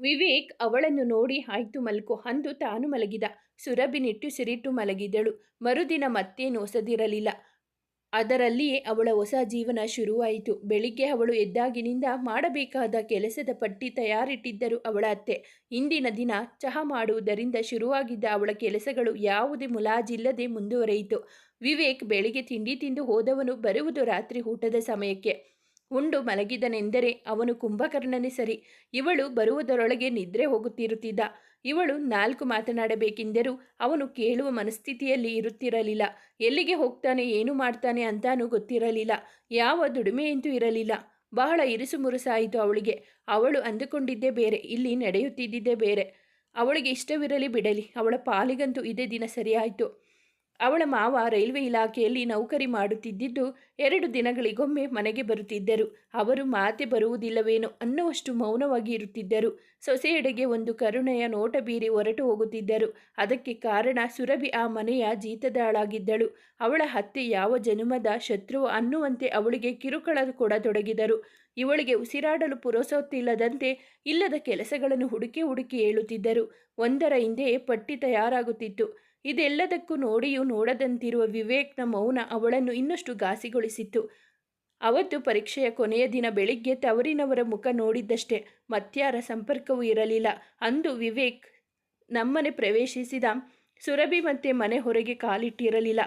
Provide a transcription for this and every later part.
ವಿವೇಕ್ ಅವಳನ್ನು ನೋಡಿ ಆಯ್ತು ಮಲ್ಕು ಅಂದು ತಾನು ಮಲಗಿದ. ಸುರಭಿ ನಿಟ್ಟುಸಿರಿಟ್ಟು ಮಲಗಿದಳು. ಮರುದಿನ ಮತ್ತೇನು ಹೊಸದಿರಲಿಲ್ಲ ಅದರಲ್ಲಿಯೇ ಅವಳ ಹೊಸ ಜೀವನ ಶುರುವಾಯಿತು. ಬೆಳಿಗ್ಗೆ ಅವಳು ಎದ್ದಾಗಿನಿಂದ ಮಾಡಬೇಕಾದ ಕೆಲಸದ ಪಟ್ಟಿ ತಯಾರಿಟ್ಟಿದ್ದರು ಅವಳ ಅತ್ತೆ. ಇಂದಿನ ದಿನ ಚಹಾ ಮಾಡುವುದರಿಂದ ಶುರುವಾಗಿದ್ದ ಅವಳ ಕೆಲಸಗಳು ಯಾವುದೇ ಮುಲಾಜಿಲ್ಲದೆ ಮುಂದುವರೆಯಿತು. ವಿವೇಕ್ ಬೆಳಿಗ್ಗೆ ತಿಂಡಿ ತಿಂದು ಹೋದವನು ಬರುವುದು ರಾತ್ರಿ ಊಟದ ಸಮಯಕ್ಕೆ. ಉಂಡು ಮಲಗಿದನೆಂದರೆ ಅವನು ಕುಂಭಕರ್ಣನೇ ಸರಿ. ಇವಳು ಬರುವುದರೊಳಗೆ ನಿದ್ರೆ ಹೋಗುತ್ತಿರುತ್ತಿದ್ದ. ಇವಳು ನಾಲ್ಕು ಮಾತನಾಡಬೇಕೆಂದರೂ ಅವನು ಕೇಳುವ ಮನಸ್ಥಿತಿಯಲ್ಲಿ ಇರುತ್ತಿರಲಿಲ್ಲ. ಎಲ್ಲಿಗೆ ಹೋಗ್ತಾನೆ, ಏನು ಮಾಡ್ತಾನೆ ಅಂತಾನೂ ಗೊತ್ತಿರಲಿಲ್ಲ. ಯಾವ ದುಡಿಮೆಯಂತೂ ಇರಲಿಲ್ಲ. ಬಹಳ ಇರುಸು ಮುರುಸಾಯಿತು ಅವಳಿಗೆ. ಅವಳು ಅಂದುಕೊಂಡಿದ್ದೇ ಬೇರೆ, ಇಲ್ಲಿ ನಡೆಯುತ್ತಿದ್ದಿದ್ದೇ ಬೇರೆ. ಅವಳಿಗೆ ಇಷ್ಟವಿರಲಿ ಬಿಡಲಿ, ಅವಳ ಪಾಲಿಗಂತೂ ಇದೇ ದಿನ ಸರಿಯಾಯಿತು. ಅವಳ ಮಾವ ರೈಲ್ವೆ ಇಲಾಖೆಯಲ್ಲಿ ನೌಕರಿ ಮಾಡುತ್ತಿದ್ದಿದ್ದು ಎರಡು ದಿನಗಳಿಗೊಮ್ಮೆ ಮನೆಗೆ ಬರುತ್ತಿದ್ದರು. ಅವರು ಮಾತೆ ಬರುವುದಿಲ್ಲವೇನೋ ಅನ್ನುವಷ್ಟು ಮೌನವಾಗಿ ಇರುತ್ತಿದ್ದರು. ಸೊಸೆಯೆಡೆಗೆ ಒಂದು ಕರುಣೆಯ ನೋಟ ಬೀರಿ ಹೊರಟು ಹೋಗುತ್ತಿದ್ದರು. ಅದಕ್ಕೆ ಕಾರಣ ಸುರಭಿ ಆ ಮನೆಯ ಜೀತದಾಳಾಗಿದ್ದಳು. ಅವಳ ಹತ್ತೆ ಯಾವ ಜನುಮದ ಶತ್ರು ಅನ್ನುವಂತೆ ಅವಳಿಗೆ ಕಿರುಕುಳ ಕೊಡತೊಡಗಿದರು ಇವಳಿಗೆ ಉಸಿರಾಡಲು ಪುರಸೊತ್ತಿಲ್ಲದಂತೆ ಇಲ್ಲದ ಕೆಲಸಗಳನ್ನು ಹುಡುಕಿ ಹುಡುಕಿ ಹೇಳುತ್ತಿದ್ದರು ಒಂದರ ಹಿಂದೆ ಪಟ್ಟಿ ತಯಾರಾಗುತ್ತಿತ್ತು. ಇದೆಲ್ಲದಕ್ಕೂ ನೋಡಿಯೂ ನೋಡದಂತಿರುವ ವಿವೇಕ್ನ ಮೌನ ಅವಳನ್ನು ಇನ್ನಷ್ಟು ಘಾಸಿಗೊಳಿಸಿತ್ತು. ಅವತ್ತು ಪರೀಕ್ಷೆಯ ಕೊನೆಯ ದಿನ ಬೆಳಿಗ್ಗೆ ತವರಿನವರ ಮುಖ ನೋಡಿದ್ದಷ್ಟೇ, ಮತ್ಯಾರ ಸಂಪರ್ಕವೂ ಇರಲಿಲ್ಲ. ಅಂದು ವಿವೇಕ್ ನಮ್ಮನೆ ಪ್ರವೇಶಿಸಿದ ಸುರಭಿ ಮತ್ತೆ ಮನೆ ಹೊರಗೆ ಕಾಲಿಟ್ಟಿರಲಿಲ್ಲ.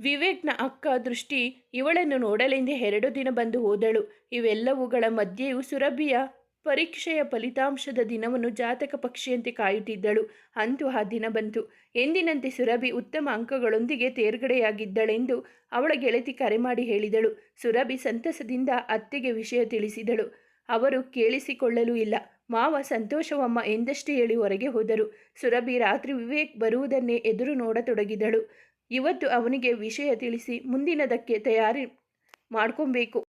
ವಿವೇಕ್ನ ಅಕ್ಕ ದೃಷ್ಟಿ, ಇವಳನ್ನು ನೋಡಲೆಂದೇ ಎರಡು ದಿನ ಬಂದು ಹೋದಳು. ಇವೆಲ್ಲವುಗಳ ಮಧ್ಯೆಯೂ ಸುರಭಿಯ ಪರೀಕ್ಷೆಯ ಫಲಿತಾಂಶದ ದಿನವನ್ನು ಜಾತಕ ಪಕ್ಷಿಯಂತೆ ಕಾಯುತ್ತಿದ್ದಳು. ಅಂತೂ ಆ ದಿನ ಬಂತು. ಎಂದಿನಂತೆ ಸುರಭಿ ಉತ್ತಮ ಅಂಕಗಳೊಂದಿಗೆ ತೇರ್ಗಡೆಯಾಗಿದ್ದಳೆಂದು ಅವಳ ಗೆಳತಿ ಕರೆ ಮಾಡಿ ಹೇಳಿದಳು. ಸುರಭಿ ಸಂತಸದಿಂದ ಅತ್ತೆಗೆ ವಿಷಯ ತಿಳಿಸಿದಳು. ಅವರು ಕೇಳಿಸಿಕೊಳ್ಳಲೂ ಇಲ್ಲ. ಮಾವ ಸಂತೋಷವಮ್ಮ ಎಂದಷ್ಟೇ ಹೇಳಿ ಹೊರಗೆ ಹೋದರು. ಸುರಭಿ ರಾತ್ರಿ ವಿವೇಕ್ ಬರುವುದನ್ನೇ ಎದುರು ನೋಡತೊಡಗಿದಳು. ಇವತ್ತು ಅವನಿಗೆ ವಿಷಯ ತಿಳಿಸಿ ಮುಂದಿನದಕ್ಕೆ ತಯಾರಿ ಮಾಡ್ಕೊಬೇಕು.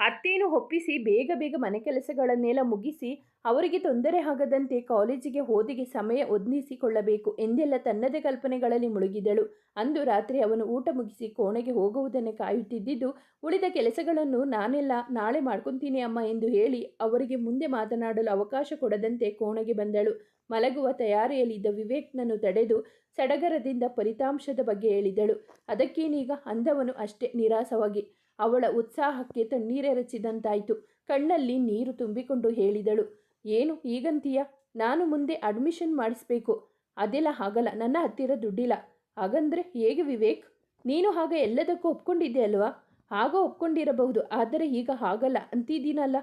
ಅತ್ತೇನು ಒಪ್ಪಿಸಿ ಬೇಗ ಬೇಗ ಮನೆ ಕೆಲಸಗಳನ್ನೆಲ್ಲ ಮುಗಿಸಿ ಅವರಿಗೆ ತೊಂದರೆ ಆಗದಂತೆ ಕಾಲೇಜಿಗೆ ಓದಿಗೆ ಸಮಯ ಒದಗಿಸಿಕೊಳ್ಳಬೇಕು ಎಂದೆಲ್ಲ ತನ್ನದೇ ಕಲ್ಪನೆಗಳಲ್ಲಿ ಮುಳುಗಿದಳು. ಅಂದು ರಾತ್ರಿ ಅವನು ಊಟ ಮುಗಿಸಿ ಕೋಣೆಗೆ ಹೋಗುವುದನ್ನು ಕಾಯುತ್ತಿದ್ದಿದ್ದು, ಉಳಿದ ಕೆಲಸಗಳನ್ನು ನಾನೆಲ್ಲ ನಾಳೆ ಮಾಡ್ಕೊತೀನಿ ಅಮ್ಮ ಎಂದು ಹೇಳಿ ಅವರಿಗೆ ಮುಂದೆ ಮಾತನಾಡಲು ಅವಕಾಶ ಕೊಡದಂತೆ ಕೋಣೆಗೆ ಬಂದಳು. ಮಲಗುವ ತಯಾರಿಯಲ್ಲಿದ್ದ ವಿವೇಕ್ನನ್ನು ತಡೆದು ಸಡಗರದಿಂದ ಫಲಿತಾಂಶದ ಬಗ್ಗೆ ಹೇಳಿದಳು. ಅದಕ್ಕೇನೀಗ ಅಂದವನು ಅಷ್ಟೇ ನಿರಾಸವಾಗಿ. ಅವಳ ಉತ್ಸಾಹಕ್ಕೆ ತಣ್ಣೀರೆರಚಿದಂತಾಯಿತು. ಕಣ್ಣಲ್ಲಿ ನೀರು ತುಂಬಿಕೊಂಡು ಹೇಳಿದಳು, ಏನು ಈಗಂತೀಯ? ನಾನು ಮುಂದೆ ಅಡ್ಮಿಷನ್ ಮಾಡಿಸ್ಬೇಕು. ಅದೆಲ್ಲ ಹಾಗಲ್ಲ, ನನ್ನ ಹತ್ತಿರ ದುಡ್ಡಿಲ್ಲ. ಹಾಗಂದ್ರೆ ಹೇಗೆ ವಿವೇಕ್? ನೀನು ಹಾಗೆ ಎಲ್ಲದಕ್ಕೂ ಒಪ್ಕೊಂಡಿದ್ದೆ ಅಲ್ವಾ? ಆಗ ಒಪ್ಕೊಂಡಿರಬಹುದು, ಆದರೆ ಈಗ ಹಾಗಲ್ಲ ಅಂತಿದ್ದೀನಲ್ಲ?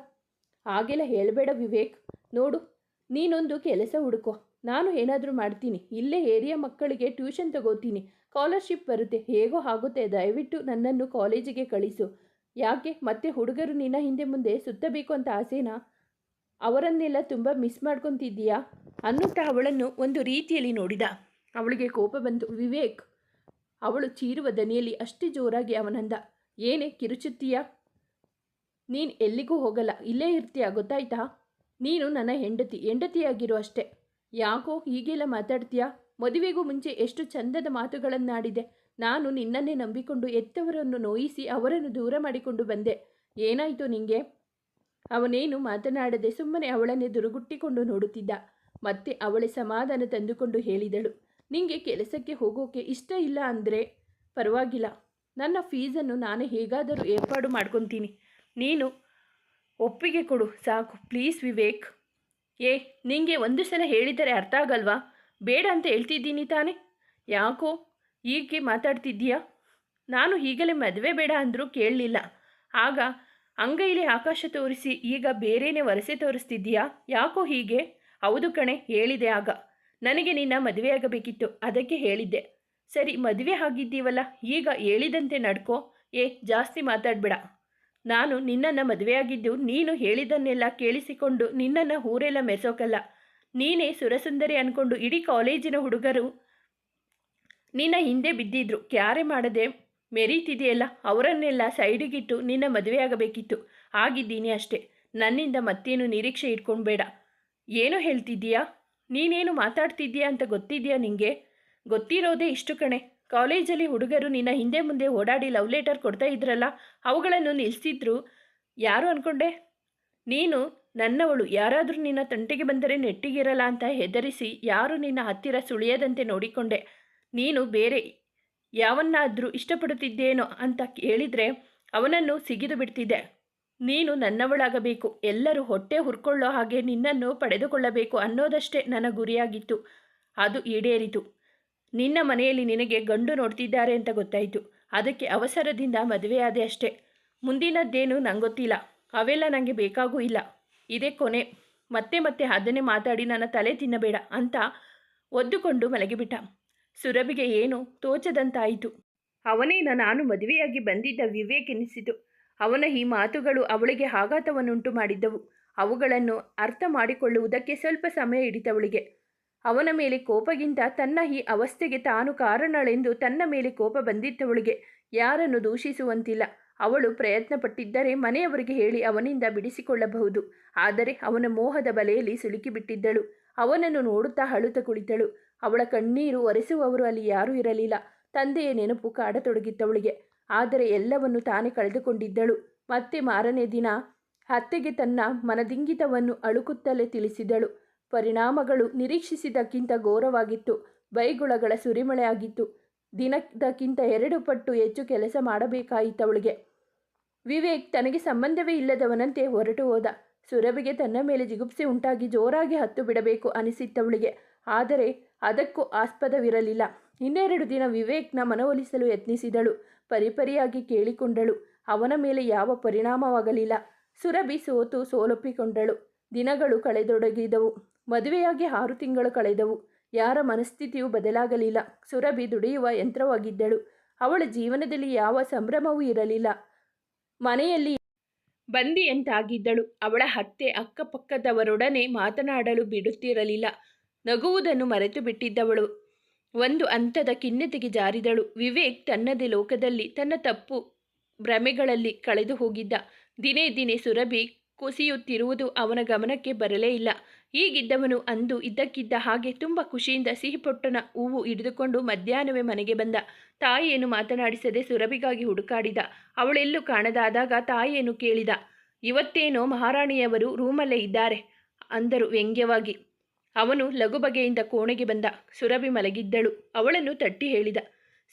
ಹಾಗೆಲ್ಲ ಹೇಳಬೇಡ ವಿವೇಕ್. ನೋಡು, ನೀನೊಂದು ಕೆಲಸ ಹುಡುಕೋ ನಾನು ಏನಾದರೂ ಮಾಡ್ತೀನಿ. ಇಲ್ಲೇ ಏರಿಯಾ ಮಕ್ಕಳಿಗೆ ಟ್ಯೂಷನ್ ತಗೋತೀನಿ. ಸ್ಕಾಲರ್ಶಿಪ್ ಬರುತ್ತೆ, ಹೇಗೋ ಆಗುತ್ತೆ, ದಯವಿಟ್ಟು ನನ್ನನ್ನು ಕಾಲೇಜಿಗೆ ಕಳಿಸು. ಯಾಕೆ? ಮತ್ತೆ ಹುಡುಗರು ನಿನ್ನ ಹಿಂದೆ ಮುಂದೆ ಸುತ್ತಬೇಕು ಅಂತ ಆಸೆನಾ? ಅವರನ್ನೆಲ್ಲ ತುಂಬ ಮಿಸ್ ಮಾಡ್ಕೊತಿದ್ದೀಯಾ? ಅನ್ನುತ್ತಾ ಅವಳನ್ನು ಒಂದು ರೀತಿಯಲ್ಲಿ ನೋಡಿದ. ಅವಳಿಗೆ ಕೋಪ ಬಂತು. ವಿವೇಕ್, ಅವಳು ಚೀರುವ ದನಿಯಲ್ಲಿ ಅಷ್ಟೇ ಜೋರಾಗಿ ಅವನಂದ ಏನೇ, ಕಿರುಚುತ್ತೀಯಾ? ನೀನು ಎಲ್ಲಿಗೂ ಹೋಗಲ್ಲ, ಇಲ್ಲೇ ಇರ್ತೀಯ, ಗೊತ್ತಾಯ್ತಾ? ನೀನು ನನ್ನ ಹೆಂಡತಿ, ಹೆಂಡತಿಯಾಗಿರು ಅಷ್ಟೇ. ಯಾಕೋ ಹೀಗೆಲ್ಲ ಮಾತಾಡ್ತೀಯಾ? ಮದುವೆಗೂ ಮುಂಚೆ ಎಷ್ಟು ಚಂದದ ಮಾತುಗಳನ್ನಾಡಿದೆ. ನಾನು ನಿನ್ನನ್ನೇ ನಂಬಿಕೊಂಡು ಎತ್ತವರನ್ನು ನೋಯಿಸಿ ಅವರನ್ನು ದೂರ ಮಾಡಿಕೊಂಡು ಬಂದೆ. ಏನಾಯಿತು ನಿಂಗೆ? ಅವನೇನು ಮಾತನಾಡದೆ ಸುಮ್ಮನೆ ಅವಳನ್ನೇ ದುರುಗುಟ್ಟಿಕೊಂಡು ನೋಡುತ್ತಿದ್ದ. ಮತ್ತೆ ಅವಳೆ ಸಮಾಧಾನ ತಂದುಕೊಂಡು ಹೇಳಿದಳು. ನಿಂಗೆ ಕೆಲಸಕ್ಕೆ ಹೋಗೋಕೆ ಇಷ್ಟ ಇಲ್ಲ ಅಂದರೆ? ಪರವಾಗಿಲ್ಲ. ನನ್ನ ಫೀಸನ್ನು ನಾನು ಹೇಗಾದರೂ ಏರ್ಪಾಡು ಮಾಡ್ಕೊತೀನಿ. ನೀನು ಒಪ್ಪಿಗೆ ಕೊಡು, ಸಾಕು. ಪ್ಲೀಸ್ ವಿವೇಕ್. ಏ, ನಿಂಗೆ ಒಂದು ಸಲ ಹೇಳಿದರೆ ಅರ್ಥ ಆಗಲ್ವಾ? ಬೇಡ ಅಂತ ಹೇಳ್ತಿದ್ದೀನಿ ತಾನೆ. ಯಾಕೋ ಹೀಗೆ ಮಾತಾಡ್ತಿದ್ದೀಯಾ? ನಾನು ಈಗಲೇ ಮದುವೆ ಬೇಡ ಅಂದರೂ ಕೇಳಲಿಲ್ಲ. ಆಗ ಅಂಗೈಲಿ ಆಕಾಶ ತೋರಿಸಿ ಈಗ ಬೇರೇನೆ ವರಸೆ ತೋರಿಸ್ತಿದ್ದೀಯಾ? ಯಾಕೋ ಹೀಗೆ? ಹೌದು ಕಣೆ, ಹೇಳಿದೆ ಆಗ. ನನಗೆ ನಿನ್ನ ಮದುವೆಯಾಗಬೇಕಿತ್ತು, ಅದಕ್ಕೆ ಹೇಳಿದ್ದೆ. ಸರಿ, ಮದುವೆ ಆಗಿದ್ದೀವಲ್ಲ, ಈಗ ಹೇಳಿದಂತೆ ನಡ್ಕೋ. ಏ, ಜಾಸ್ತಿ ಮಾತಾಡಬೇಡ. ನಾನು ನಿನ್ನನ್ನು ಮದುವೆಯಾಗಿದ್ದು ನೀನು ಹೇಳಿದ್ದನ್ನೆಲ್ಲ ಕೇಳಿಸಿಕೊಂಡು ನಿನ್ನನ್ನು ಊರೆಲ್ಲ ಮೆಸೋಕಲ್ಲ ನೀನೇ ಸುರಸುಂದರಿ ಅಂದ್ಕೊಂಡು ಇಡೀ ಕಾಲೇಜಿನ ಹುಡುಗರು ನಿನ್ನ ಹಿಂದೆ ಬಿದ್ದಿದ್ರು. ಕ್ಯಾರೆ ಮಾಡದೆ ಮೆರೀತಿದೆಯಲ್ಲ? ಅವರನ್ನೆಲ್ಲ ಸೈಡಿಗಿಟ್ಟು ನಿನ್ನ ಮದುವೆಯಾಗಬೇಕಿತ್ತು. ಆಗಿದ್ದೀನಿ ಅಷ್ಟೇ. ನನ್ನಿಂದ ಮತ್ತೇನು ನಿರೀಕ್ಷೆ ಇಟ್ಕೊಂಡ್ಬೇಡ ಏನು ಹೇಳ್ತಿದ್ದೀಯಾ? ನೀನೇನು ಮಾತಾಡ್ತಿದ್ದೀಯಾ ಅಂತ ಗೊತ್ತಿದೆಯಾ ನಿಂಗೆ? ಗೊತ್ತಿರೋದೇ ಇಷ್ಟು ಕಣೆ. ಕಾಲೇಜಲ್ಲಿ ಹುಡುಗರು ನಿನ್ನ ಹಿಂದೆ ಮುಂದೆ ಓಡಾಡಿ ಲವ್ ಲೆಟರ್ ಕೊಡ್ತಾ ಇದ್ರಲ್ಲ, ಅವುಗಳನ್ನು ನಿಲ್ಲಿಸಿದ್ರು ಯಾರು ಅಂದ್ಕೊಂಡೆ ನೀನು ನನ್ನವಳು ಯಾರಾದರೂ ನಿನ್ನ ತಂಟೆಗೆ ಬಂದರೆ ನೆಟ್ಟಿಗಿರಲ್ಲ ಅಂತ ಹೆದರಿಸಿ ಯಾರು ನಿನ್ನ ಹತ್ತಿರ ಸುಳಿಯದಂತೆ ನೋಡಿಕೊಂಡೆ. ನೀನು ಬೇರೆ ಯಾವನ್ನಾದರೂ ಇಷ್ಟಪಡುತ್ತಿದ್ದೇನೋ ಅಂತ ಕೇಳಿದರೆ ಅವನನ್ನು ಸಿಗಿದು ಬಿಡ್ತಿದ್ದೆ. ನೀನು ನನ್ನವಳಾಗಬೇಕು. ಎಲ್ಲರೂ ಹೊಟ್ಟೆ ಹುರ್ಕೊಳ್ಳೋ ಹಾಗೆ ನಿನ್ನನ್ನು ಪಡೆದುಕೊಳ್ಳಬೇಕು ಅನ್ನೋದಷ್ಟೇ ನನ್ನ ಗುರಿಯಾಗಿತ್ತು. ಅದು ಈಡೇರಿತು. ನಿನ್ನ ಮನೆಯಲ್ಲಿ ನಿನಗೆ ಗಂಡು ನೋಡ್ತಿದ್ದಾರೆ ಅಂತ ಗೊತ್ತಾಯಿತು. ಅದಕ್ಕೆ ಅವಸರದಿಂದ ಮದುವೆಯಾದೆ ಅಷ್ಟೇ. ಮುಂದಿನದ್ದೇನು ನಂಗೊತ್ತಿಲ್ಲ. ಗೊತ್ತಿಲ್ಲ ಅವೆಲ್ಲ ನನಗೆ ಬೇಕಾಗೂ ಇಲ್ಲ. ಇದೇ ಕೊನೆ. ಮತ್ತೆ ಮತ್ತೆ ಅದನ್ನೇ ಮಾತಾಡಿ ನನ್ನ ತಲೆ ತಿನ್ನಬೇಡ ಅಂತ ಒದ್ದುಕೊಂಡು ಮಲಗಿಬಿಟ್ಟ. ಸುರಭಿಗೆ ಏನು? ತೋಚದಂತಾಯಿತು. ಅವನೇನ ನಾನು ಮದುವೆಯಾಗಿ ಬಂದಿದ್ದ ವಿವೇಕ್ ಎನಿಸಿತು. ಅವನ ಈ ಮಾತುಗಳು ಅವಳಿಗೆ ಆಘಾತವನ್ನುಂಟು ಮಾಡಿದ್ದವು. ಅವುಗಳನ್ನು ಅರ್ಥ ಮಾಡಿಕೊಳ್ಳುವುದಕ್ಕೆ ಸ್ವಲ್ಪ ಸಮಯ ಹಿಡಿತವಳಿಗೆ. ಅವನ ಮೇಲೆ ಕೋಪಗಿಂತ ತನ್ನ ಈ ಅವಸ್ಥೆಗೆ ತಾನು ಕಾರಣಳೆಂದು ತನ್ನ ಮೇಲೆ ಕೋಪ ಬಂದಿದ್ದವಳಿಗೆ ಯಾರನ್ನು ದೂಷಿಸುವಂತಿಲ್ಲ. ಅವಳು ಪ್ರಯತ್ನಪಟ್ಟಿದ್ದರೆ ಮನೆಯವರಿಗೆ ಹೇಳಿ ಅವನಿಂದ ಬಿಡಿಸಿಕೊಳ್ಳಬಹುದು. ಆದರೆ ಅವನ ಮೋಹದ ಬಲೆಯಲ್ಲಿ ಸಿಲುಕಿಬಿಟ್ಟಿದ್ದಳು. ಅವನನ್ನು ನೋಡುತ್ತಾ ಅಳುತ್ತ ಕುಳಿತಳು. ಅವಳ ಕಣ್ಣೀರು ಒರೆಸುವವರು ಅಲ್ಲಿ ಯಾರೂ ಇರಲಿಲ್ಲ. ತಂದೆಯ ನೆನಪು ಕಾಡತೊಡಗಿತ್ತವಳಿಗೆ. ಆದರೆ ಎಲ್ಲವನ್ನು ತಾನೇ ಕಳೆದುಕೊಂಡಿದ್ದಳು. ಮತ್ತೆ ಮಾರನೇ ದಿನ ಅತ್ತೆಗೆ ತನ್ನ ಮನದಿಂಗಿತವನ್ನು ಅಳುಕುತ್ತಲೇ ತಿಳಿಸಿದಳು. ಪರಿಣಾಮಗಳು ನಿರೀಕ್ಷಿಸಿದಕ್ಕಿಂತ ಘೋರವಾಗಿತ್ತು. ಬೈಗುಳಗಳ ಸುರಿಮಳೆಯಾಗಿತ್ತು ದಿನದಕ್ಕಿಂತ ಎರಡು ಪಟ್ಟು ಹೆಚ್ಚು ಕೆಲಸ ಮಾಡಬೇಕಾಯಿತವಳಿಗೆ. ವಿವೇಕ್ ತನಗೆ ಸಂಬಂಧವೇ ಇಲ್ಲದವನಂತೆ ಹೊರಟು ಹೋದ. ಸುರಭಿಗೆ ತನ್ನ ಮೇಲೆ ಜಿಗುಪ್ಸೆ ಉಂಟಾಗಿ ಜೋರಾಗಿ ಹತ್ತು ಬಿಡಬೇಕು ಅನಿಸಿತ್ತವಳಿಗೆ. ಆದರೆ ಅದಕ್ಕೂ ಆಸ್ಪದವಿರಲಿಲ್ಲ. ಇನ್ನೆರಡು ದಿನ ವಿವೇಕ್ನ ಮನವೊಲಿಸಲು ಯತ್ನಿಸಿದಳು. ಪರಿಪರಿಯಾಗಿ ಕೇಳಿಕೊಂಡಳು. ಅವನ ಮೇಲೆ ಯಾವ ಪರಿಣಾಮವಾಗಲಿಲ್ಲ. ಸುರಭಿ ಸೋತು ಸೋಲೊಪ್ಪಿಕೊಂಡಳು. ದಿನಗಳು ಕಳೆದೊಡಗಿದವು. ಮದುವೆಯಾಗಿ ಆರು ತಿಂಗಳು ಕಳೆದವು. ಯಾರ ಮನಸ್ಥಿತಿಯೂ ಬದಲಾಗಲಿಲ್ಲ. ಸುರಭಿ ದುಡಿಯುವ ಯಂತ್ರವಾಗಿದ್ದಳು. ಅವಳ ಜೀವನದಲ್ಲಿ ಯಾವ ಸಂಭ್ರಮವೂ ಇರಲಿಲ್ಲ. ಮನೆಯಲ್ಲಿ ಬಂದಿಯಂತಾಗಿದ್ದಳು ಅವಳ ಅತ್ತೆ ಅಕ್ಕಪಕ್ಕದವರೊಡನೆ ಮಾತನಾಡಲು ಬಿಡುತ್ತಿರಲಿಲ್ಲ. ನಗುವುದನ್ನು ಮರೆತು ಬಿಟ್ಟಿದ್ದವಳು ಒಂದು ಹಂತದ ಖಿನ್ನತೆಗೆ ಜಾರಿದಳು. ವಿವೇಕ್ ತನ್ನದೇ ಲೋಕದಲ್ಲಿ, ತನ್ನ ತಪ್ಪು ಭ್ರಮೆಗಳಲ್ಲಿ ಕಳೆದು ಹೋಗಿದ್ದ ದಿನೇ ದಿನೇ ಸುರಭಿ ಕುಸಿಯುತ್ತಿರುವುದು ಅವನ ಗಮನಕ್ಕೆ ಬರಲೇ ಇಲ್ಲ. ಹೀಗಿದ್ದವನು ಅಂದು ಇದ್ದಕ್ಕಿದ್ದ ಹಾಗೆ ತುಂಬ ಖುಷಿಯಿಂದ ಸಿಹಿಪೊಟ್ಟನ ಹೂವು ಹಿಡಿದುಕೊಂಡು ಮಧ್ಯಾಹ್ನವೇ ಮನೆಗೆ ಬಂದ. ತಾಯಿಯನ್ನು ಮಾತನಾಡಿಸದೆ ಸುರಭಿಗಾಗಿ ಹುಡುಕಾಡಿದ. ಅವಳೆಲ್ಲೂ ಕಾಣದಾದಾಗ ತಾಯಿಯನ್ನು ಕೇಳಿದ. ಇವತ್ತೇನೋ ಮಹಾರಾಣಿಯವರು ರೂಮಲ್ಲೇ ಇದ್ದಾರೆ ಅಂದರು ವ್ಯಂಗ್ಯವಾಗಿ. ಅವನು ಲಘು ಬಗೆಯಿಂದ ಕೋಣೆಗೆ ಬಂದ. ಸುರಭಿ ಮಲಗಿದ್ದಳು. ಅವಳನ್ನು ತಟ್ಟಿ ಹೇಳಿದ.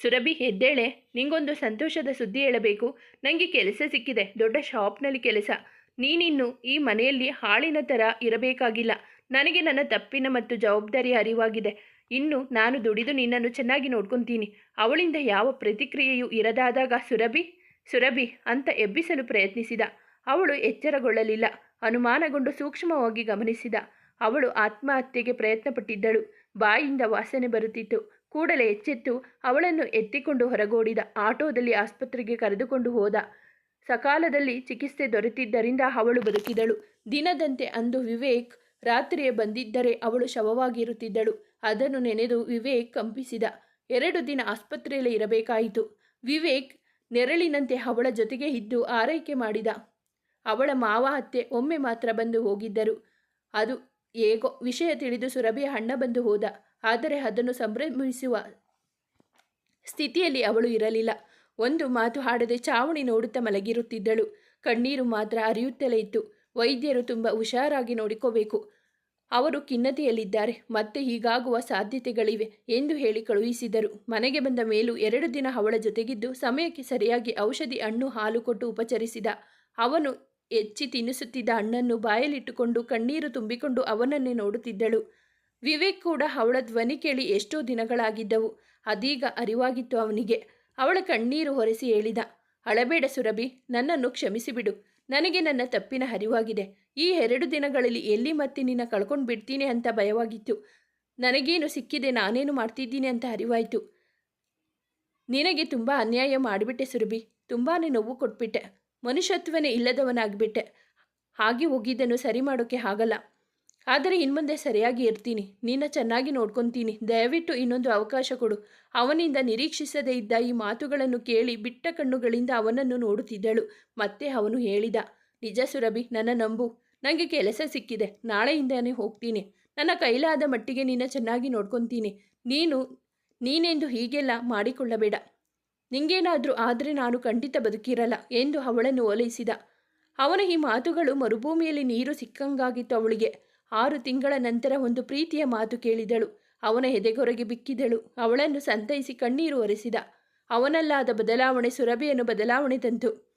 ಸುರಭಿ, ಎದ್ದೇಳೆ, ನಿಂಗೊಂದು ಸಂತೋಷದ ಸುದ್ದಿ ಹೇಳಬೇಕು. ನನಗೆ ಕೆಲಸ ಸಿಕ್ಕಿದೆ. ದೊಡ್ಡ ಶಾಪ್ನಲ್ಲಿ ಕೆಲಸ. ನೀನಿನ್ನು ಈ ಮನೆಯಲ್ಲಿ ಹಾಳಿನ ಥರ ಇರಬೇಕಾಗಿಲ್ಲ. ನನಗೆ ನನ್ನ ತಪ್ಪಿನ ಮತ್ತು ಜವಾಬ್ದಾರಿ ಅರಿವಾಗಿದೆ. ಇನ್ನು ನಾನು ದುಡಿದು ನಿನ್ನನ್ನು ಚೆನ್ನಾಗಿ ನೋಡ್ಕೊತೀನಿ. ಅವಳಿಂದ ಯಾವ ಪ್ರತಿಕ್ರಿಯೆಯೂ ಇರದಾದಾಗ ಸುರಭಿ ಸುರಭಿ ಅಂತ ಎಬ್ಬಿಸಲು ಪ್ರಯತ್ನಿಸಿದ. ಅವಳು ಎಚ್ಚರಗೊಳ್ಳಲಿಲ್ಲ. ಅನುಮಾನಗೊಂಡು ಸೂಕ್ಷ್ಮವಾಗಿ ಗಮನಿಸಿದ. ಅವಳು ಆತ್ಮಹತ್ಯೆಗೆ ಪ್ರಯತ್ನಪಟ್ಟಿದ್ದಳು. ಬಾಯಿಂದ ವಾಸನೆ ಬರುತ್ತಿತ್ತು. ಕೂಡಲೇ ಎಚ್ಚೆತ್ತು ಅವಳನ್ನು ಎತ್ತಿಕೊಂಡು ಹೊರಗೋಡಿದ. ಆಟೋದಲ್ಲಿ ಆಸ್ಪತ್ರೆಗೆ ಕರೆದುಕೊಂಡು ಹೋದ. ಸಕಾಲದಲ್ಲಿ ಚಿಕಿತ್ಸೆ ದೊರೆತಿದ್ದರಿಂದ ಅವಳು ಬದುಕಿದಳು. ದಿನದಂತೆ ಅಂದು ವಿವೇಕ್ ರಾತ್ರಿಯೇ ಬಂದಿದ್ದರೆ ಅವಳು ಶವವಾಗಿರುತ್ತಿದ್ದಳು. ಅದನ್ನು ನೆನೆದು ವಿವೇಕ್ ಕಂಪಿಸಿದ. ಎರಡು ದಿನ ಆಸ್ಪತ್ರೆಯಲ್ಲಿ ಇರಬೇಕಾಯಿತು. ವಿವೇಕ್ ನೆರಳಿನಂತೆ ಅವಳ ಜೊತೆಗೆ ಇದ್ದು ಆರೈಕೆ ಮಾಡಿದ. ಅವಳ ಮಾವ ಅತ್ತೆ ಒಮ್ಮೆ ಮಾತ್ರ ಬಂದು ಹೋಗಿದ್ದರು. ಅದು ಹೇಗೋ ವಿಷಯ ತಿಳಿದು ಸುರಭಿಯ ಅಣ್ಣ ಬಂದು ಹೋದ. ಆದರೆ ಅದನ್ನು ಸಂಭ್ರಮಿಸುವ ಸ್ಥಿತಿಯಲ್ಲಿ ಅವಳು ಇರಲಿಲ್ಲ. ಒಂದು ಮಾತು ಹಾಡದೆ ಚಾವಣಿ ನೋಡುತ್ತಾ ಮಲಗಿರುತ್ತಿದ್ದಳು. ಕಣ್ಣೀರು ಮಾತ್ರ ಅರಿಯುತ್ತಲೇ ಇತ್ತು. ವೈದ್ಯರು ತುಂಬ ಹುಷಾರಾಗಿ ನೋಡಿಕೋಬೇಕು. ಅವರು ಖಿನ್ನತೆಯಲ್ಲಿದ್ದಾರೆ. ಮತ್ತೆ ಹೀಗಾಗುವ ಸಾಧ್ಯತೆಗಳಿವೆ ಎಂದು ಹೇಳಿ ಕಳುಹಿಸಿದರು. ಮನೆಗೆ ಬಂದ ಮೇಲೂ ಎರಡು ದಿನ ಅವಳ ಜೊತೆಗಿದ್ದು ಸಮಯಕ್ಕೆ ಸರಿಯಾಗಿ ಔಷಧಿ ಹಣ್ಣು ಹಾಲು ಕೊಟ್ಟು ಉಪಚರಿಸಿದ. ಅವನು ಹೆಚ್ಚಿ ತಿನ್ನಿಸುತ್ತಿದ್ದ ಹಣ್ಣನ್ನು ಬಾಯಲ್ಲಿಟ್ಟುಕೊಂಡು ಕಣ್ಣೀರು ತುಂಬಿಕೊಂಡು ಅವನನ್ನೇ ನೋಡುತ್ತಿದ್ದಳು. ವಿವೇಕ್ ಕೂಡ ಅವಳ ಧ್ವನಿ ಕೇಳಿ ಎಷ್ಟೋ ದಿನಗಳಾಗಿದ್ದವು. ಅದೀಗ ಅರಿವಾಗಿತ್ತು ಅವನಿಗೆ. ಅವಳ ಕಣ್ಣೀರು ಹೊರೆಸಿ ಹೇಳಿದ, ಅಳಬೇಡ ಸುರಭಿ, ನನ್ನನ್ನು ಕ್ಷಮಿಸಿಬಿಡು. ನನಗೆ ನನ್ನ ತಪ್ಪಿನ ಹರಿವಾಗಿದೆ. ಈ ಎರಡು ದಿನಗಳಲ್ಲಿ ಎಲ್ಲಿ ಮತ್ತೆ ನಿನ್ನ ಕಳ್ಕೊಂಡು ಬಿಡ್ತೀನಿ ಅಂತ ಭಯವಾಗಿತ್ತು. ನನಗೇನು ಸಿಕ್ಕಿದೆ, ನಾನೇನು ಮಾಡ್ತಿದ್ದೀನಿ ಅಂತ ಅರಿವಾಯಿತು ನಿನಗೆ ತುಂಬ ಅನ್ಯಾಯ ಮಾಡಿಬಿಟ್ಟೆ ಸುರಭಿ. ತುಂಬಾ ನೋವು ಕೊಟ್ಬಿಟ್ಟೆ. ಮನುಷ್ಯತ್ವನೇ ಇಲ್ಲದವನಾಗಿಬಿಟ್ಟೆ. ಹಾಗೆ ಹೋಗಿದ್ದನ್ನು ಸರಿ ಮಾಡೋಕ್ಕೆ ಆಗಲ್ಲ. ಆದರೆ ಇನ್ಮುಂದೆ ಸರಿಯಾಗಿ ಇರ್ತೀನಿ. ನಿನ್ನ ಚೆನ್ನಾಗಿ ನೋಡ್ಕೊತೀನಿ. ದಯವಿಟ್ಟು ಇನ್ನೊಂದು ಅವಕಾಶ ಕೊಡು. ಅವನಿಂದ ನಿರೀಕ್ಷಿಸದೇ ಇದ್ದ ಈ ಮಾತುಗಳನ್ನು ಕೇಳಿ ಬಿಟ್ಟ ಕಣ್ಣುಗಳಿಂದ ಅವನನ್ನು ನೋಡುತ್ತಿದ್ದಳು. ಮತ್ತೆ ಅವನು ಹೇಳಿದ, ನಿಜ ಸುರಭಿ, ನನ್ನ ನಂಬು. ನನಗೆ ಕೆಲಸ ಸಿಕ್ಕಿದೆ. ನಾಳೆಯಿಂದನೇ ಹೋಗ್ತೀನಿ. ನನ್ನ ಕೈಲಾದ ಮಟ್ಟಿಗೆ ನಿನ್ನ ಚೆನ್ನಾಗಿ ನೋಡ್ಕೊತೀನಿ. ನೀನು, ನೀನೆಂದು ಹೀಗೆಲ್ಲ ಮಾಡಿಕೊಳ್ಳಬೇಡ. ನಿಂಗೇನಾದರೂ ಆದರೆ ನಾನು ಖಂಡಿತ ಬದುಕಿರಲ್ಲ ಎಂದು ಅವಳನ್ನು ಓಲೈಸಿದ ಅವನ ಈ ಮಾತುಗಳು ಮರುಭೂಮಿಯಲ್ಲಿ ನೀರು ಸಿಕ್ಕಂಗಾಗಿತ್ತು ಅವಳಿಗೆ. ಆರು ತಿಂಗಳ ನಂತರ ಒಂದು ಪ್ರೀತಿಯ ಮಾತು ಕೇಳಿದಳು. ಅವನ ಎದೆಗೊರಗೆ ಬಿಕ್ಕಿದಳು. ಅವಳನ್ನು ಸಂತೈಸಿ ಕಣ್ಣೀರು ಒರೆಸಿದ. ಅವನಲ್ಲಾದ ಬದಲಾವಣೆ ಸುರಭಿಯನ್ನು ಬದಲಾವಣೆ ತಂತು.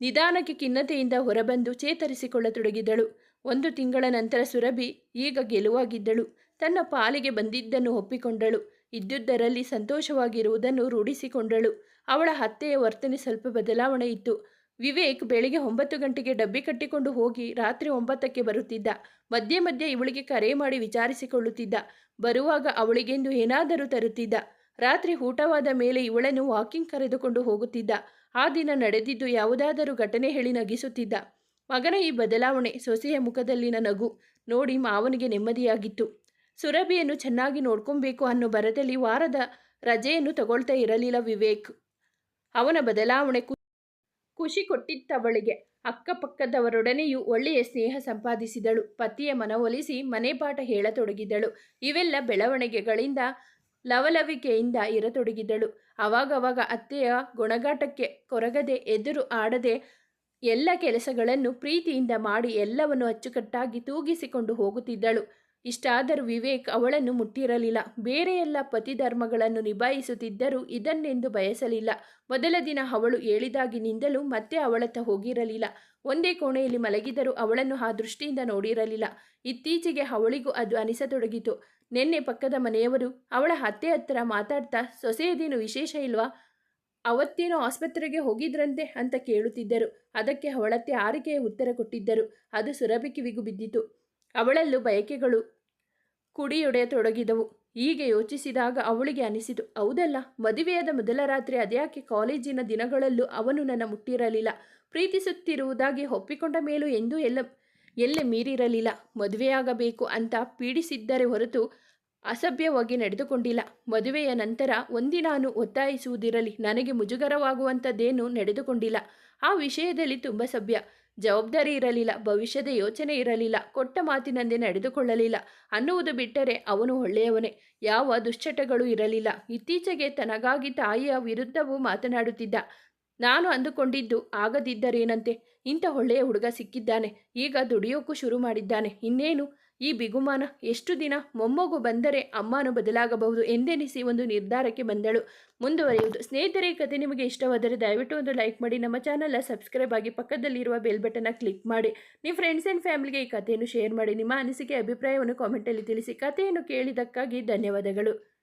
ನಿಧಾನಕ್ಕೆ ಖಿನ್ನತೆಯಿಂದ ಹೊರಬಂದು ಚೇತರಿಸಿಕೊಳ್ಳತೊಡಗಿದಳು. ಒಂದು ತಿಂಗಳ ನಂತರ ಸುರಭಿ ಈಗ ಗೆಲುವಾಗಿದ್ದಳು. ತನ್ನ ಪಾಲಿಗೆ ಬಂದಿದ್ದನ್ನು ಒಪ್ಪಿಕೊಂಡಳು. ಇದ್ದುದರಲ್ಲಿ ಸಂತೋಷವಾಗಿರುವುದನ್ನು ರೂಢಿಸಿಕೊಂಡಳು. ಅವಳ ಹತ್ತೆಯ ವರ್ತನೆ ಸ್ವಲ್ಪ ಬದಲಾವಣೆ ಇತ್ತು. ವಿವೇಕ್ ಬೆಳಿಗ್ಗೆ ಒಂಬತ್ತು ಗಂಟೆಗೆ ಡಬ್ಬಿ ಕಟ್ಟಿಕೊಂಡು ಹೋಗಿ ರಾತ್ರಿ ಒಂಬತ್ತಕ್ಕೆ ಬರುತ್ತಿದ್ದ. ಮಧ್ಯೆ ಮಧ್ಯೆ ಇವಳಿಗೆ ಕರೆ ಮಾಡಿ ವಿಚಾರಿಸಿಕೊಳ್ಳುತ್ತಿದ್ದ. ಬರುವಾಗ ಅವಳಿಗೆಂದು ಏನಾದರೂ ತರುತ್ತಿದ್ದ. ರಾತ್ರಿ ಊಟವಾದ ಮೇಲೆ ಇವಳನ್ನು ವಾಕಿಂಗ್ ಕರೆದುಕೊಂಡು ಹೋಗುತ್ತಿದ್ದ. ಆ ದಿನ ನಡೆದಿದ್ದು ಯಾವುದಾದರೂ ಘಟನೆ ಹೇಳಿ ನಗಿಸುತ್ತಿದ್ದ. ಮಗನ ಈ ಬದಲಾವಣೆ ಸೊಸೆಯ ಮುಖದಲ್ಲಿನ ನಗು ನೋಡಿ ಮಾವನಿಗೆ ನೆಮ್ಮದಿಯಾಗಿತ್ತು. ಸುರಭಿಯನ್ನು ಚೆನ್ನಾಗಿ ನೋಡ್ಕೊಬೇಕು ಅನ್ನೋ ಬರದಲ್ಲಿ ವಾರದ ರಜೆಯನ್ನು ತಗೊಳ್ತಾ ಇರಲಿಲ್ಲ ವಿವೇಕ್. ಅವನ ಬದಲಾವಣೆ ಖುಷಿ ಕೊಟ್ಟಿತ್ತವಳಿಗೆ. ಅಕ್ಕಪಕ್ಕದವರೊಡನೆಯೂ ಒಳ್ಳೆಯ ಸ್ನೇಹ ಸಂಪಾದಿಸಿದಳು. ಪತಿಯ ಮನವೊಲಿಸಿ ಮನೆ ಪಾಠ ಹೇಳತೊಡಗಿದಳು. ಇವೆಲ್ಲ ಬೆಳವಣಿಗೆಗಳಿಂದ, ಲವಲವಿಕೆಯಿಂದ ಇರತೊಡಗಿದಳು. ಅವಾಗವಾಗ ಅತ್ತೆಯ ಗುಣಗಾಟಕ್ಕೆ ಕೊರಗದೆ, ಎದುರು ಆಡದೆ ಎಲ್ಲ ಕೆಲಸಗಳನ್ನು ಪ್ರೀತಿಯಿಂದ ಮಾಡಿ ಎಲ್ಲವನ್ನು ಅಚ್ಚುಕಟ್ಟಾಗಿ ತೂಗಿಸಿಕೊಂಡು ಹೋಗುತ್ತಿದ್ದಳು. ಇಷ್ಟಾದರೂ ವಿವೇಕ್ ಅವಳನ್ನು ಮುಟ್ಟಿರಲಿಲ್ಲ. ಬೇರೆ ಎಲ್ಲ ಪತಿಧರ್ಮಗಳನ್ನು ನಿಭಾಯಿಸುತ್ತಿದ್ದರೂ ಇದನ್ನೆಂದು ಬಯಸಲಿಲ್ಲ. ಮೊದಲ ದಿನ ಅವಳು ಹೇಳಿದಾಗಿನಿಂದಲೂ ಮತ್ತೆ ಅವಳತ್ತ ಹೋಗಿರಲಿಲ್ಲ. ಒಂದೇ ಕೋಣೆಯಲ್ಲಿ ಮಲಗಿದರೂ ಅವಳನ್ನು ಆ ದೃಷ್ಟಿಯಿಂದ ನೋಡಿರಲಿಲ್ಲ. ಇತ್ತೀಚೆಗೆ ಅವಳಿಗೂ ಅದು ಅನಿಸತೊಡಗಿತು. ನಿನ್ನೆ ಪಕ್ಕದ ಮನೆಯವರು ಅವಳ ಹತ್ತೆ ಹತ್ತಿರ ಮಾತಾಡ್ತಾ, ಸೊಸೆಯದೇನು ವಿಶೇಷ ಇಲ್ವಾ? ಅವತ್ತೇನೋ ಆಸ್ಪತ್ರೆಗೆ ಹೋಗಿದ್ರಂತೆ ಅಂತ ಕೇಳುತ್ತಿದ್ದರು. ಅದಕ್ಕೆ ಅವಳತ್ತೆ ಆರಿಕೆಯ ಉತ್ತರ ಕೊಟ್ಟಿದ್ದರು. ಅದು ಸುರಭಿ ಕಿವಿಗೂ ಬಿದ್ದಿತು. ಅವಳಲ್ಲೂ ಬಯಕೆಗಳು ಕುಡಿಯೊಡೆ ತೊಡಗಿದವು. ಹೀಗೆ ಯೋಚಿಸಿದಾಗ ಅವಳಿಗೆ ಅನಿಸಿತು, ಹೌದಲ್ಲ, ಮದುವೆಯಾದ ಮೊದಲ ರಾತ್ರಿ ಅದ್ಯಾಕೆ ಕಾಲೇಜಿನ ದಿನಗಳಲ್ಲೂ ಅವನು ನನ್ನ ಮುಟ್ಟಿರಲಿಲ್ಲ? ಪ್ರೀತಿಸುತ್ತಿರುವುದಾಗಿ ಒಪ್ಪಿಕೊಂಡ ಮೇಲೂ ಎಂದೂ ಎಲ್ಲ, ಎಲ್ಲೆ ಮೀರಿರಲಿಲ್ಲ. ಮದುವೆಯಾಗಬೇಕು ಅಂತ ಪೀಡಿಸಿದ್ದರೆ ಹೊರತು ಅಸಭ್ಯವಾಗಿ ನಡೆದುಕೊಂಡಿಲ್ಲ. ಮದುವೆಯ ನಂತರ ಒಂದಿನಾನು ಒತ್ತಾಯಿಸುವುದಿರಲಿ. ನನಗೆ ಮುಜುಗರವಾಗುವಂಥದ್ದೇನೂ ನಡೆದುಕೊಂಡಿಲ್ಲ. ಆ ವಿಷಯದಲ್ಲಿ ತುಂಬ ಸಭ್ಯ. ಜವಾಬ್ದಾರಿ ಇರಲಿಲ್ಲ, ಭವಿಷ್ಯದ ಯೋಚನೆ ಇರಲಿಲ್ಲ, ಕೊಟ್ಟ ಮಾತಿನಂದೆ ನಡೆದುಕೊಳ್ಳಲಿಲ್ಲ. ಅನ್ನುವುದು ಬಿಟ್ಟರೆ ಅವನು ಒಳ್ಳೆಯವನೇ. ಯಾವ ದುಶ್ಚಟಗಳು ಇರಲಿಲ್ಲ. ಇತ್ತೀಚೆಗೆ ತನಗಾಗಿ ತಾಯಿಯ ವಿರುದ್ಧವೂ ಮಾತನಾಡುತ್ತಿದ್ದ. ನಾನು ಅಂದುಕೊಂಡಿದ್ದು ಆಗದಿದ್ದರೇನಂತೆ? ಇಂಥ ಒಳ್ಳೆಯ ಹುಡುಗ ಸಿಕ್ಕಿದ್ದಾನೆ. ಈಗ ದುಡಿಯೋಕ್ಕೂ ಶುರು ಮಾಡಿದ್ದಾನೆ. ಇನ್ನೇನು? ಈ ಬಿಗುಮಾನ ಎಷ್ಟು ದಿನ ಮೊಮ್ಮಗು ಬಂದರೆ ಅಮ್ಮನು ಬದಲಾಗಬಹುದು ಎಂದೆನಿಸಿ ಒಂದು ನಿರ್ಧಾರಕ್ಕೆ ಬಂದಳು. ಮುಂದುವರಿಯುವುದು. ಸ್ನೇಹಿತರೆ ಕಥೆ ನಿಮಗೆ ಇಷ್ಟವಾದರೆ ದಯವಿಟ್ಟು ಒಂದು ಲೈಕ್ ಮಾಡಿ. ನಮ್ಮ ಚಾನಲ್ನ ಸಬ್ಸ್ಕ್ರೈಬ್ ಆಗಿ ಪಕ್ಕದಲ್ಲಿರುವ ಬೆಲ್ ಬಟನ್ನ ಕ್ಲಿಕ್ ಮಾಡಿ. ನಿಮ್ಮ ಫ್ರೆಂಡ್ಸ್ ಆ್ಯಂಡ್ ಫ್ಯಾಮಿಲಿಗೆ ಈ ಕಥೆಯನ್ನು ಶೇರ್ ಮಾಡಿ. ನಿಮ್ಮ ಅನಿಸಿಕೆ, ಅಭಿಪ್ರಾಯವನ್ನು ಕಾಮೆಂಟಲ್ಲಿ ತಿಳಿಸಿ. ಕಥೆಯನ್ನು ಕೇಳಿದ್ದಕ್ಕಾಗಿ ಧನ್ಯವಾದಗಳು.